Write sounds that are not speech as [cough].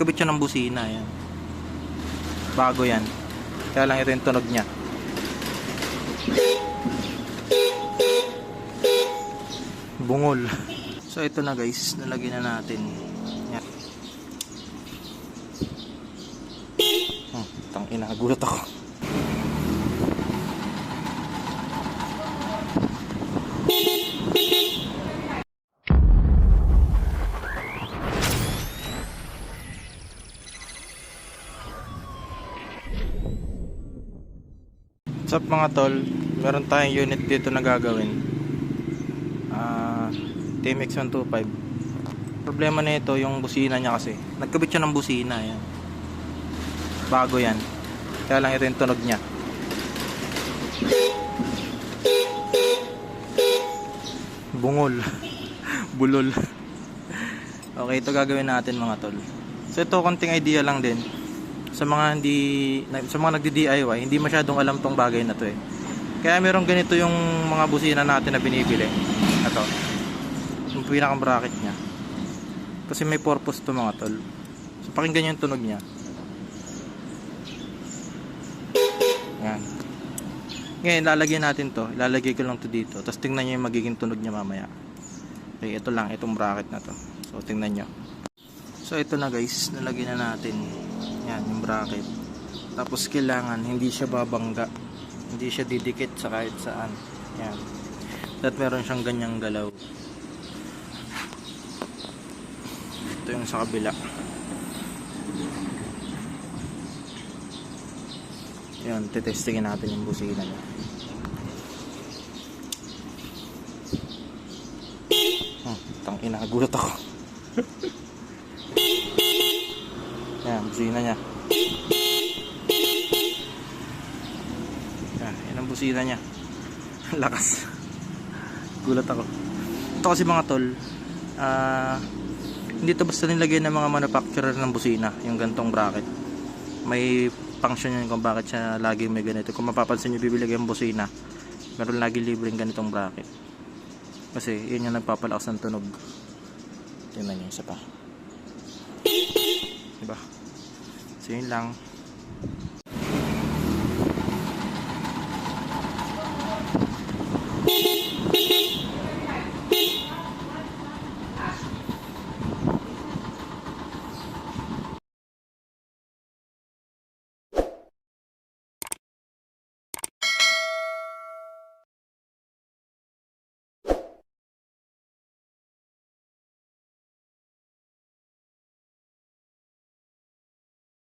Kabit siya ng busina, yan. Bago yan. Kaya lang ito yung tunog niya. Bungol. [laughs] So ito na guys, nalagyan na natin. Yan. Hmm, tang ina, gulat ako. What's up mga tol? Meron tayong unit dito na gagawin. Ah, TMX 125. Problema na ito yung busina niya kasi. Nagkabit siya ng busina yan. Bago yan. Kaya lang ito yung tunog niya. Bungol. [laughs] Bulol. [laughs] okay, ito gagawin natin mga tol. So ito konting idea lang din sa mga hindi sa mga nagdi-DIY, hindi masyadong alam tong bagay na to eh. Kaya meron ganito yung mga busina natin na binibili. Ito. Yung pinakang bracket niya. Kasi may purpose to mga tol. So pakinggan niyo yung tunog niya. Yan. Ngayon, lalagyan natin to. Ilalagay ko lang to dito. Tapos tingnan niyo yung magiging tunog niya mamaya. Okay, ito lang. Itong bracket na to. So, tingnan niyo. So ito na guys, nalagyan na natin. Yan, yung bracket. Tapos kailangan hindi siya babangga. Hindi siya didikit sa kahit saan. Yan. At meron siyang ganyang galaw. Ito yung sa kabila. Yan, titestingin natin yung busina niya. Hmm, tang ina, gulat ako. [laughs] Yan, busina niya. Yan, yan ang busina niya. [laughs] Lakas. Gulat ako. Ito kasi mga tol, ah, hindi to basta nilagay ng mga manufacturer ng busina, yung gantong bracket. May function yun kung bakit siya lagi may ganito. Kung mapapansin nyo, bibili kayong busina, meron lagi libreng ganitong bracket. Kasi yun yung nagpapalakas ng tunog. Tingnan nyo isa pa. Diba? So yun lang.